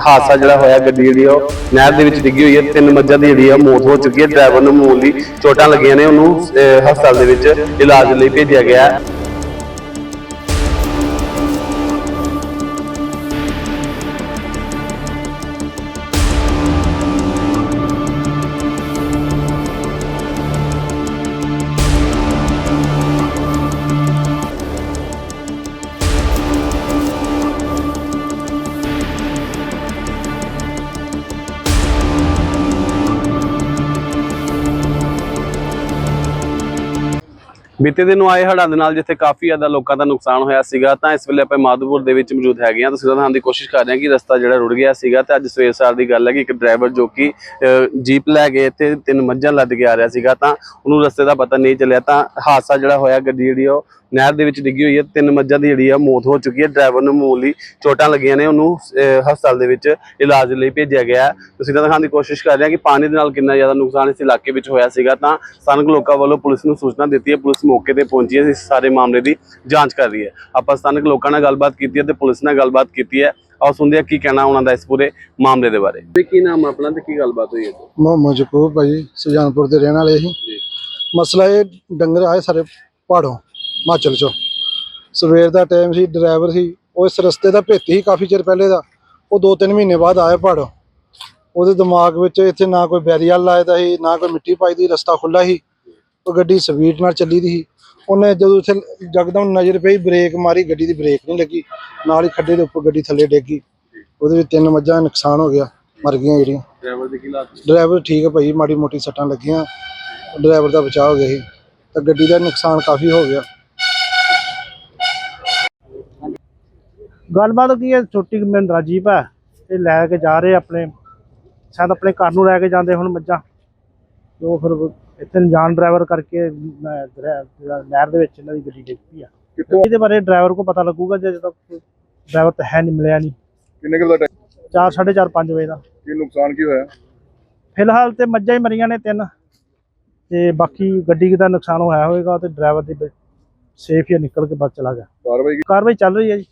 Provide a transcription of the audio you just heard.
ਹਾਦਸਾ ਜਿਹੜਾ ਹੋਇਆ ਗੱਡੀ ਜਿਹੜੀ ਉਹ ਨਹਿਰ ਦੇ ਵਿੱਚ ਡਿੱਗੀ ਹੋਈ ਹੈ। ਤਿੰਨ ਮੱਝਾਂ ਦੀ ਜਿਹੜੀ ਆ ਮੌਤ ਹੋ ਚੁੱਕੀ ਹੈ। ਡਰਾਈਵਰ ਨੂੰ ਮਾਮੂਲੀ ਚੋਟਾਂ ਲੱਗੀਆਂ ਨੇ। ਉਹਨੂੰ ਅਹ, ਹਸਪਤਾਲ ਦੇ ਵਿੱਚ ਇਲਾਜ ਲਈ ਭੇਜਿਆ ਗਿਆ ਹੈ। ਬੀਤੇ ਦਿਨ ਨੂੰ ਆਏ ਹੜ੍ਹਾਂ ਦੇ ਨਾਲ ਜਿੱਥੇ ਕਾਫੀ ਜ਼ਿਆਦਾ ਲੋਕਾਂ ਦਾ ਨੁਕਸਾਨ ਹੋਇਆ ਸੀਗਾ ਤਾਂ ਇਸ ਵੇਲੇ ਆਪਾਂ ਮਾਧੋਪੁਰ ਦੇ ਵਿੱਚ ਮੌਜੂਦ ਹੈਗੇ ਹਾਂ। ਤੁਸੀਂ ਦਿਖਾਉਣ ਦੀ ਕੋਸ਼ਿਸ਼ ਕਰ ਰਹੇ ਹਾਂ ਕਿ ਰਸਤਾ ਜਿਹੜਾ ਰੁੜ ਗਿਆ ਸੀਗਾ ਤੇ ਅੱਜ ਸਵੇਰ ਸਾਰ ਦੀ ਗੱਲ ਹੈ ਕਿ ਇੱਕ ਡਰਾਈਵਰ ਜੋ ਕਿ ਅਹ, ਜੀਪ ਲੈ ਕੇ ਇੱਥੇ ਤਿੰਨ ਮੱਝਾਂ ਲੱਦ ਕੇ ਆ ਰਿਹਾ ਸੀਗਾ ਤਾਂ ਉਹਨੂੰ ਰਸਤੇ ਦਾ ਪਤਾ ਨਹੀਂ ਚੱਲਿਆ। ਤਾਂ ਹਾਦਸਾ ਜਿਹੜਾ ਹੋਇਆ ਗੱਡੀ ਜਿਹੜੀ ਉਹ ਨਹਿਰ ਦੇ ਵਿੱਚ ਡਿੱਗੀ ਹੋਈ ਹੈ। ਤਿੰਨ ਮੱਝਾਂ ਦੀ ਜਿਹੜੀ ਆ ਮੌਤ ਹੋ ਚੁੱਕੀ ਹੈ। ਡਰਾਈਵਰ ਨੂੰ ਮਾਮੂਲੀ ਚੋਟਾਂ ਲੱਗੀਆਂ ਨੇ। ਉਹਨੂੰ ਹਸਪਤਾਲ ਦੇ ਵਿੱਚ ਇਲਾਜ ਲਈ ਭੇਜਿਆ ਗਿਆ। ਤੁਸੀਂ ਤਾਂ ਦਿਖਾਉਣ ਦੀ ਕੋਸ਼ਿਸ਼ ਕਰ ਰਹੇ ਹਾਂ ਕਿ ਪਾਣੀ ਦੇ ਨਾਲ ਕਿੰਨਾ ਜ਼ਿਆਦਾ ਨੁਕਸਾਨ ਇਸ ਇਲਾਕੇ ਵਿੱਚ ਹੋਇਆ ਸੀਗਾ। ਤਾਂ ਸਥਾਨਕ ਲੋਕਾਂ ਵੱਲੋਂ ਪੁਲਿਸ ਨੂੰ ਸੂਚਨਾ ਦਿੱਤੀ ਹੈ। ਪੁਲਿਸ ਮੌਕੇ ਤੇ ਪਹੁੰਚੀ ਹੈ। ਇਸ ਸਾਰੇ ਮਾਮਲੇ ਦੀ ਜਾਂਚ ਕਰ ਰਹੀ ਹੈ। ਆਪਾਂ ਸਥਾਨਕ ਲੋਕਾਂ ਨਾਲ ਗੱਲਬਾਤ ਕੀਤੀ ਹੈ ਤੇ ਪੁਲਿਸ ਨਾਲ ਗੱਲਬਾਤ ਕੀਤੀ ਹੈ। ਆਓ ਸੁਣਦੇ ਹਾਂ ਕੀ ਕਹਿਣਾ ਉਹਨਾਂ ਦਾ ਇਸ ਪੂਰੇ ਮਾਮਲੇ ਦੇ ਬਾਰੇ। ਤੇ ਕੀ ਨਾਮ ਆਪਣਾ ਤੇ ਕੀ ਗੱਲਬਾਤ ਹੋਈ ਹੈ? ਮੁਹੰਮਦ ਜਕੂਬ ਭਾਈ ਸੁਜਾਨਪੁਰ ਦੇ ਰਹਿਣ ਵਾਲੇ ਸੀ। ਜੀ। ਮਸਲਾ ਇਹ ਡੰਗਰ ਆਏ ਸਾਰੇ ਪਹਾੜੋਂ ਹਿਮਾਚਲ ਚੋਂ। ਸਵੇਰ ਦਾ ਟਾਈਮ ਸੀ ਡਰਾਈਵਰ ਸੀ। ਉਹ ਇਸ ਰਸਤੇ ਦਾ ਭੇਤੀ ਸੀ ਕਾਫੀ ਚਿਰ ਪਹਿਲੇ ਦਾ। ਉਹ 2-3 ਮਹੀਨੇ ਬਾਅਦ ਆਇਆ ਪਹਾੜੋਂ। ਉਹਦੇ ਦਿਮਾਗ ਵਿੱਚ ਇੱਥੇ ਨਾ ਕੋਈ ਬੈਰੀਅਰ ਲਾਇਆ ਦਾ ਸੀ ਨਾ ਕੋਈ ਮਿੱਟੀ ਪਾਈ ਦੀ ਰਸਤਾ ਖੁੱਲਾ ਸੀ। ਉਹ ਗੱਡੀ ਸਪੀਡ ਨਾਲ ਚੱਲੀ ਦੀ ਸੀ। ਉਹਨੇ ਜਦੋਂ ਇੱਥੇ ਜਕਦਮ ਨਜ਼ਰ ਪਈ ਬ੍ਰੇਕ ਮਾਰੀ ਗੱਡੀ ਦੀ ਬ੍ਰੇਕ ਨਹੀਂ ਲੱਗੀ। ਨਾਲ ਹੀ ਖੱਡੇ ਦੇ ਉੱਪਰ ਗੱਡੀ ਥੱਲੇ ਡੇਗੀ ਉਹਦੇ ਵਿੱਚ ਤਿੰਨ ਮੱਝਾਂ ਨੁਕਸਾਨ ਹੋ ਗਿਆ ਮਰ ਗਈਆਂ ਜਿਹੜੀਆਂ। ਡਰਾਈਵਰ ਦੀ ਕੀ ਲਾਤ ਡਰਾਈਵਰ ਠੀਕ ਹੈ ਭਾਈ ਮਾੜੀ ਮੋਟੀ ਸੱਟਾਂ ਲੱਗੀਆਂ। ਡਰਾਈਵਰ ਦਾ ਬਚਾਅ ਹੋ ਗਿਆ ਸੀ। ਤਾਂ ਗੱਡੀ ਦਾ ਨੁਕਸਾਨ ਕਾਫੀ ਹੋ ਗਿਆ। ਗੱਲਬਾਤ ਕੀ ਹੈ? ਛੋਟੀ ਮਹਿੰਦਰਾ ਜੀਪ ਹੈ ਇਹ ਲੈ ਕੇ ਜਾ ਰਹੇ ਆਪਣੇ ਸ਼ਾਇਦ ਆਪਣੇ ਘਰ ਨੂੰ ਲੈ ਕੇ ਜਾਂਦੇ ਹੁਣ ਮੱਝਾਂ। ਜੋ ਫਿਰ ਇੱਥੇ ਜਾਣ ਡਰਾਈਵਰ ਕਰਕੇ ਨਹਿਰ ਦੇ ਵਿੱਚ ਇਹਨਾਂ ਦੀ ਗੱਡੀ ਡਿੱਗ ਪਈ ਆ। ਇਹਦੇ ਬਾਰੇ ਡਰਾਈਵਰ ਕੋ ਪਤਾ ਲੱਗੂਗਾ ਜੇ ਜਦੋਂ ਡਰਾਈਵਰ ਤਾਂ ਹੈ ਨਹੀਂ ਮਿਲਿਆ ਨਹੀਂ। ਕਿੰਨੇ ਕਿਲੋ ਦਾ 4 4:30 5 ਵਜੇ ਦਾ। ਕੀ ਨੁਕਸਾਨ ਕੀ ਹੋਇਆ? ਫਿਲਹਾਲ ਤੇ ਮੱਝਾਂ ਹੀ ਮਰੀਆਂ ਨੇ ਤਿੰਨ। ਤੇ ਬਾਕੀ ਗੱਡੀ ਦਾ ਨੁਕਸਾਨ ਹੋਇਆ ਹੋਵੇਗਾ ਤੇ ਡਰਾਈਵਰ ਦੀ ਸੇਫ ਹੀ ਨਿਕਲ ਕੇ ਬਚ ਚਲਾ ਗਿਆ। ਕਾਰਵਾਈ ਚੱਲ ਰਹੀ ਹੈ ਜੀ।